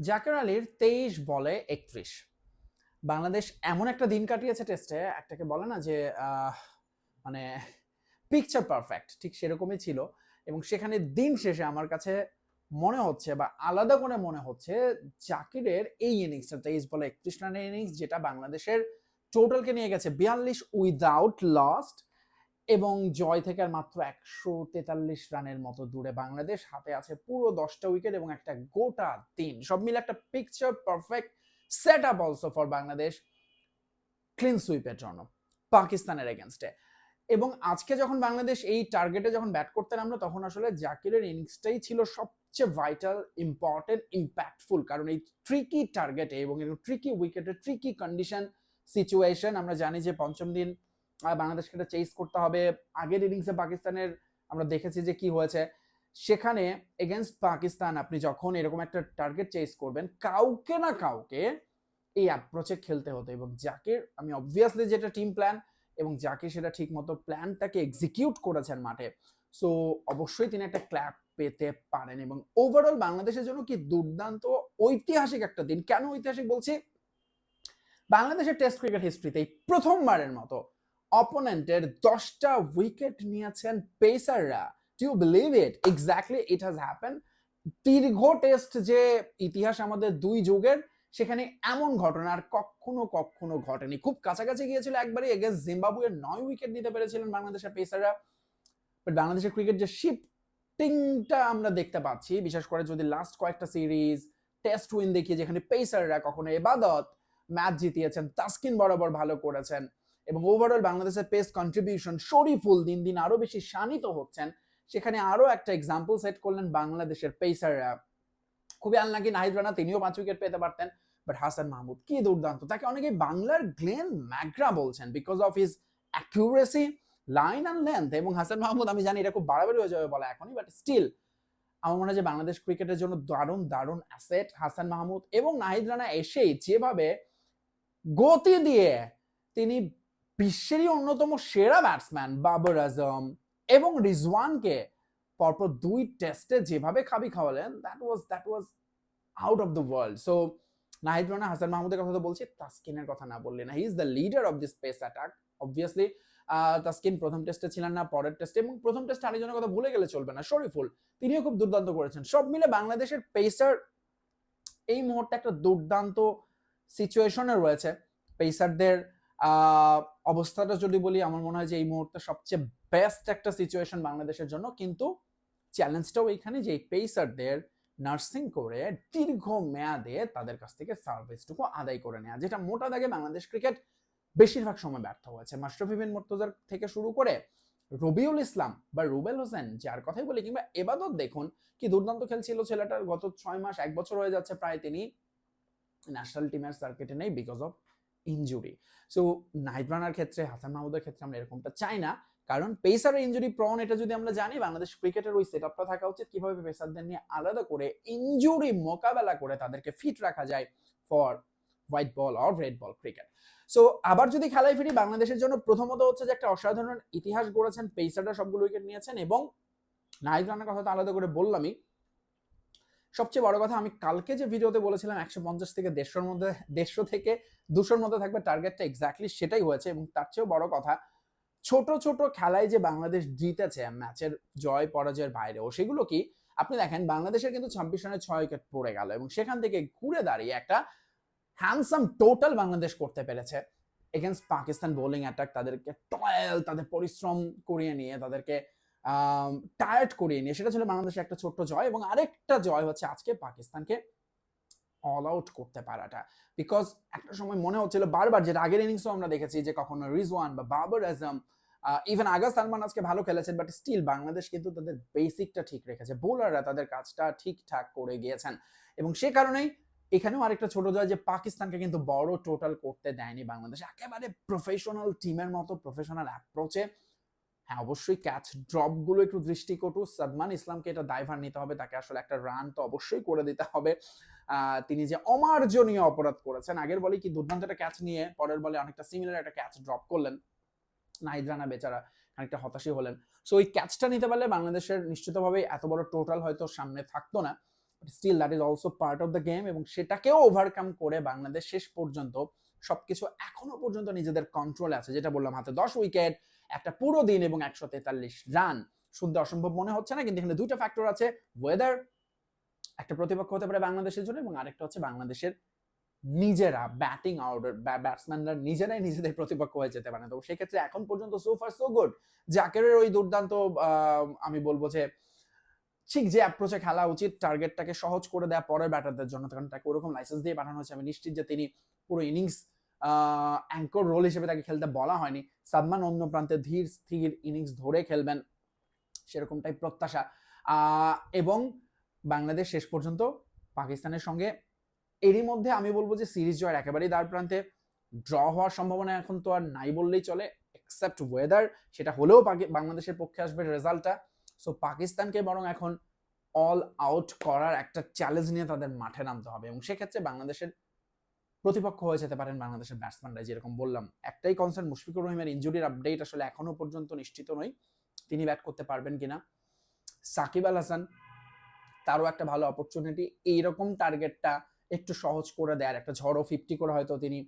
জাকের আলীর তেইশ বলে একত্রিশ। বাংলাদেশ এমন একটা দিন কাটিয়েছে টেস্টে একটাকে বলে না যে মানে পিকচার পারফেক্ট ঠিক সেরকমই ছিল। এবং সেখানে দিন শেষে আমার কাছে মনে হচ্ছে বা আলাদা করে মনে হচ্ছে, জাকিরের এই ইনিংসটা তেইশ বলে একত্রিশ রানের ইনিংস যেটা বাংলাদেশের টোটালকে নিয়ে গেছে বিয়াল্লিশ উইদাউট লস্ট এবং জয় থেকে আর মাত্র একশো তেতাল্লিশ রানের মতো দূরে বাংলাদেশ। হাতে আছে পুরো দশটা উইকেট এবং একটা গোটা দিন। সব মিলে একটা picture perfect set up also for Bangladesh clean সুইপের জন্য, পাকিস্তানের এগেনস্টে এবং আজকে যখন বাংলাদেশ এই টার্গেটে যখন ব্যাট করতে নামলো তখন আসলে জাকিরের ইনিংসটাই ছিল সবচেয়ে ভাইটাল ইম্পর্টেন্ট ইম্প্যাক্টফুল কারণ এই ট্রিকি টার্গেটে এবং ট্রিকি উইকেটে ট্রিকি কন্ডিশন সিচুয়েশন আমরা জানি যে পঞ্চম দিন বাংলাদেশকে এটা চেস করতে হবে। আগের ইনিংসে পাকিস্তানের আমরা দেখেছি যে কি হয়েছে। সেখানে এগেনস্ট পাকিস্তান আপনি যখন এরকম একটা টার্গেট চেস করবেন, কাউকে না কাউকে এই অ্যাপ্রোচে খেলতে হতো এবং যাকে আমি অবভিয়াসলি যেটা টিম প্ল্যান এবং যাকে সেটা ঠিক মতো প্ল্যানটাকে এক্সিকিউট করেছেন মাঠে। সো অবশ্যই তিনি একটা ক্ল্যাপ পেতে পারেন এবং ওভারঅল বাংলাদেশের জন্য কি দুর্দান্ত ঐতিহাসিক একটা দিন। কেন ঐতিহাসিক বলছি? বাংলাদেশের টেস্ট ক্রিকেট হিস্ট্রিতে এই প্রথমবারের মতো অপোনেন্টের দশটা উইকেট নিয়েছেন পেসাররা you believe it exactly it has happen দীর্ঘ টেস্ট যে ইতিহাস আমাদের দুই যুগের, সেখানে এমন ঘটনা আর কখনো কখনো ঘটেনি। খুব কাছাকাছি গিয়েছিল একবারই এগেন্স্ট জিম্বাবুয়ের নয় উইকেট নিতে পেরেছিলেন বাংলাদেশের পেসাররা বাট বাংলাদেশের ক্রিকেট যে শিফটিংটা আমরা দেখতে পাচ্ছি, বিশেষ করে যদি লাস্ট কয়েকটা সিরিজ টেস্ট উইন দেখি যেখানে পেসাররা কখনো এবাদত ম্যাচ জিতিয়েছেন, তাস্কিন বরাবর ভালো করেছেন। এবং ওভারঅল বাংলাদেশের পেস কন্ট্রিবিউশন শরীফুল দিন দিন আরও বেশি শানিত হচ্ছেন। সেখানে আরও একটা এক্সাম্পল সেট করলেন বাংলাদেশের পেসাররা খুবই আনলাকি নাহিদ রানা, তিনিও পাঁচ উইকেট পেতে পারতেন বাট হাসান মাহমুদ কি দুর্দান্ত। তাকে অনেকে বাংলার গ্লেন ম্যাগ্রা বলছেন because of his accuracy line and length এবং হাসান মাহমুদ আমি জানি এটা খুব বাড়াবাড়ি হয়ে যাবে বলা এখনই বাট স্টিল আমার মনে হয় যে বাংলাদেশ ক্রিকেটের জন্য দারুণ দারুণ অ্যাসেট হাসান মাহমুদ এবং নাহিদ রানা এসেই যেভাবে গতি দিয়ে তিনি বিশ্বেরই অন্যতম সেরা ব্যাটসম্যান বাবর আজম এবং রিজওয়ানকে পরপর দুই টেস্টে যেভাবে খাবি খাওয়ালেন that was that was out of the world so Nahid Rana, Hasan মাহমুদের কথা তো বলছি, তাসকিনের কথা না বললে না। He is the leader of this pace attack obviously Taskin প্রথম টেস্টে ছিলেন না, পরের টেস্টে এবং প্রথম টেস্টে আরেকজনের কথা ভুলে গেলে চলবে না। শরীফুল তিনিও খুব দুর্দান্ত করেছেন। সব মিলে বাংলাদেশের পেসার এই মুহূর্তে একটা দুর্দান্ত সিচুয়েশনে রয়েছে। পেসারদের অবস্থাটা যদি বলি, আমার মনে হয় যে এই মুহূর্তে সবচেয়ে বেস্ট একটা সিচুয়েশন বাংলাদেশের জন্য। কিন্তু চ্যালেঞ্জটাও এইখানে যে পেসারদের নার্সিং করে দীর্ঘ মেয়াদে তাদের কাছ থেকে সার্ভিসটুকু আদায় করে নেওয়া যেটা মোটা দাগে বাংলাদেশ ক্রিকেট বেশিরভাগ সময় ব্যর্থ হয়েছে। মাশরাফি বিন মুর্তজার থেকে শুরু করে রবিউল ইসলাম বা রুবেল হোসেন, যার কথাই বলি, কিংবা এবাদত দেখুন কি দুর্দান্ত খেলছিল ছেলেটার গত ছয় মাস, এক বছর হয়ে যাচ্ছে প্রায় তিনি। ন্যাশনাল টিমের সার্কিটে নেই because of injury so Nahid রানার ক্ষেত্রে, হাসান মাহমুদের ক্ষেত্রে আমরা এরকমটা চাই না। কারণ পেসারের ইনজুরি প্রন এটা যদি আমরা জানি, বাংলাদেশ ক্রিকেটের ওই সেট আপটা থাকা উচিত। কীভাবে পেসারদের নিয়ে আলাদা করে ইনজুরি মোকাবেলা করে তাদেরকে ফিট রাখা যায় for white ball or red ball cricket so আবার যদি খেলায় ফিরি, বাংলাদেশের জন্য প্রথমত হচ্ছে যে একটা অসাধারণ ইতিহাস গড়েছেন পেসাররা সবগুলো উইকেট নিয়েছেন এবং নাহিদ রানার কথা তো আলাদা করে বললামই সবচেয়ে বড় কথা, আমি কালকে যে ভিডিওতে বলেছিলাম একশো পঞ্চাশ থেকে দেড়শোর মধ্যে, দেড়শো থেকে দুশোর মধ্যে থাকবে টার্গেটটা এক্স্যাক্টলি সেটাই হয়েছে এবং তার চেয়েও বড় কথা, ছোট ছোট খেলায় যে বাংলাদেশ জিতেছে ম্যাচের জয় পরাজয়ের বাইরেও, সেগুলো কি, আপনি দেখেন বাংলাদেশের কিন্তু ছাব্বিশ রানে ছয় উইকেট পড়ে গেল এবং সেখান থেকে ঘুরে দাঁড়িয়ে একটা হ্যান্ডসাম টোটাল বাংলাদেশ করতে পেরেছে। এগেনস্ট পাকিস্তান বোলিং অ্যাটাক তাদেরকে টয়েল তাদের পরিশ্রম করিয়ে নিয়ে তাদেরকে টায়ার্ড করিয়ে নিয়ে, সেটা ছিল বাংলাদেশের একটা ছোট্ট জয় এবং আরেকটা জয় হচ্ছে আজকে পাকিস্তানকে অল আউট করতে পারাটা। বিকজ একটা সময় মনে হচ্ছিল বারবার যেটা আগের ইনিংসও আমরা দেখেছি যে কখনো রিজওয়ান বা বাবর আজম ইভেন আগা সালমান আজকে ভালো খেলেছেন বাট স্টিল বাংলাদেশ কিন্তু তাদের বেসিকটা ঠিক রেখেছে। বোলাররা তাদের কাজটা ঠিকঠাক করে গিয়েছেন। এবং সে কারণেই এখানেও আরেকটা ছোট জয় যে পাকিস্তানকে কিন্তু বড় টোটাল করতে দেয়নি বাংলাদেশ। একেবারে প্রফেশনাল টিমের মতো প্রফেশনাল অ্যাপ্রোচে হ্যাঁ অবশ্যই ক্যাচ ড্রপগুলো একটু দৃষ্টিকটু সাদমান ইসলামকে এটা দায়ভার নিতে হবে, তাকে আসলে একটা রান তো অবশ্যই করে দিতে হবে। তিনি যে অমার্জনীয় অপরাধ করেছেন, আগের বলে কি দুর্দান্ত একটা ক্যাচ নিয়ে, পরের বলে অনেকটা সিমিলার একটা ক্যাচ ড্রপ করলেন। নাহিদ রানা বেচারা খানিকটা হতাশই হলেন। সো ওই ক্যাচটা নিতে পারলে বাংলাদেশের নিশ্চিতভাবে এত বড় টোটাল হয়তো সামনে থাকতো না। Still that is also part of the game এবং সেটাকেও ওভারকাম করে বাংলাদেশ শেষ পর্যন্ত সবকিছু এখনও পর্যন্ত নিজেদের কন্ট্রোলে আছে। যেটা বললাম, হাতে দশ উইকেট একটা পুরো দিন এবং একশো তেতাল্লিশ রান। শুনতে অসম্ভব মনে হচ্ছে না, কিন্তু এখানে দুইটা ফ্যাক্টর আছে ওয়েদার একটা প্রতিপক্ষ হতে পারে বাংলাদেশের জন্য এবং আরেকটা হচ্ছে বাংলাদেশের নিজেরা ব্যাটিং অর্ডার ব্যাটসম্যানরা নিজেরাই নিজেদের প্রতিপক্ষ হয়ে যেতে পারে তো সেক্ষেত্রে এখন পর্যন্ত সো ফার সো গুড জাকেরের ওই দুর্দান্ত আমি বলব যে, ঠিক যে অ্যাপ্রোচে খেলা উচিত টার্গেটটাকে সহজ করে দেওয়া পরের ব্যাটারদের জন্য, কারণ তাকে ওরকম লাইসেন্স দিয়ে পাঠানো হয়েছে। আমি নিশ্চিত যে তিনি পুরো ইনিংস অ্যাঙ্কর রোল হিসেবে তাকে খেলতে বলা হয়নি। সাদমান অন্য প্রান্তে ধীর, স্থির ইনিংস ধরে খেলবেন সেরকমটাই প্রত্যাশা। এবং বাংলাদেশ শেষ পর্যন্ত পাকিস্তানের সঙ্গে এরই মধ্যে আমি বলব যে সিরিজ জয়ের একেবারেই দ্বার প্রান্তে। ড্র হওয়ার সম্ভাবনা এখন তো আর নাই বললেই চলে এক্সেপ্ট ওয়েদার সেটা হলেও বাংলাদেশের পক্ষে আসবে রেজাল্টটা সো পাকিস্তানকে বরং এখন অল আউট করার একটা চ্যালেঞ্জ নিয়ে তাদের মাঠে নামতে হবে। এবং সেক্ষেত্রে বাংলাদেশের প্রতিপক্ষ হয়ে যেতে পারেন বাংলাদেশের ব্যাটসম্যানরা যেরকম বললাম। একটাই কনসার্ন মুশফিকুর রহিমের ইনজুরির আপডেট আসলে এখনও পর্যন্ত নিশ্চিত নই তিনি ব্যাট করতে পারবেন কিনা। সাকিব আল হাসান, তারও একটা ভালো অপরচুনিটি এইরকম টার্গেটটা একটু সহজ করে দেয়ার একটা ঝড়ো ফিফটি করে হয়তো তিনি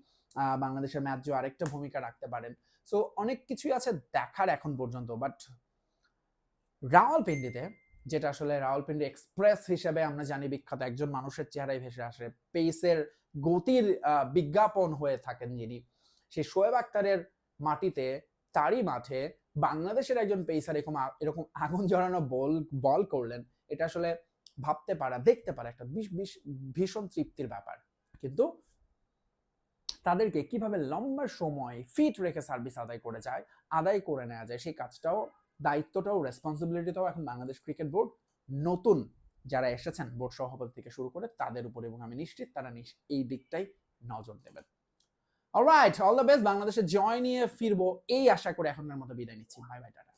বাংলাদেশের ম্যাচ জয় আরেকটা ভূমিকা রাখতে পারেন। সো অনেক কিছুই আছে দেখার এখন পর্যন্ত বাট রাওয়ালপিন্ডিতে যেটা আসলে রাওয়ালপিন্ডি এক্সপ্রেস হিসেবে আমরা জানি বিখ্যাত। একজন মানুষের চেহারায় ভেসে আসে, পেসের গতির বিজ্ঞাপন হয়ে থাকেন যিনি। সেই শোয়েব আক্তারের মাটিতে, তারই মাঠে বাংলাদেশের একজন পেসার এরকম এরকম আগুন জড়ানো বল বল করলেন। এটা আসলে ভাবতে পারা, দেখতে পারা একটা ভীষণ তৃপ্তির ব্যাপার। কিন্তু তাদেরকে কীভাবে লম্বা সময় ফিট রেখে সার্ভিস আদায় করে যায়, আদায় করে নেওয়া যায়, সেই কাজটাও দায়িত্বটাও রেসপন্সিবিলিটিটাও এখন বাংলাদেশ ক্রিকেট বোর্ড নতুন যারা এসেছেন বোর্ড সভাপতি থেকে শুরু করে তাদের উপরে এবং আমি নিশ্চিত তারা এই দিকটাই নজর দেবেন। অলরাইট অল দ্য বেস্ট বাংলাদেশে জয় নিয়ে ফিরবো, এই আশা করে এখনকার মতো বিদায় নিচ্ছি। Bye bye tata.